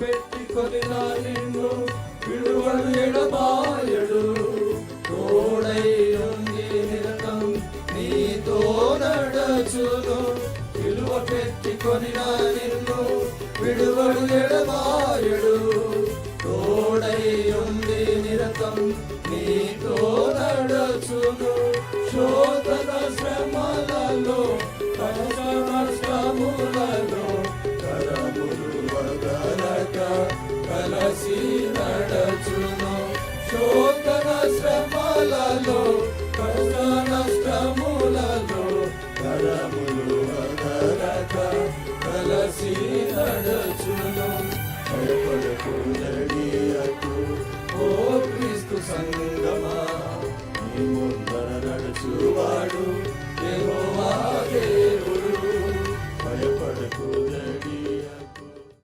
పెట్టుకొని నా నిన్ను విడువడు ఎడబాయడు. తోడై ఉంది నిరతం నీతో నడచును విలువ పెట్టుకొని నా నిన్ను విడువడు ఎడబాయడు. తోడై ఉంది నిరతం నీతో నడచును శోధన శ్రమలలో కష్ట నష్టములలో మసి నడచును. శోధన శ్రమలలో కరుణ నష్టములలో కరములు వదరక కలసి నడచును. భయపడకు నడియకు ఓ క్రీస్తు సంగమా నీ ముందర నడుచువాడు.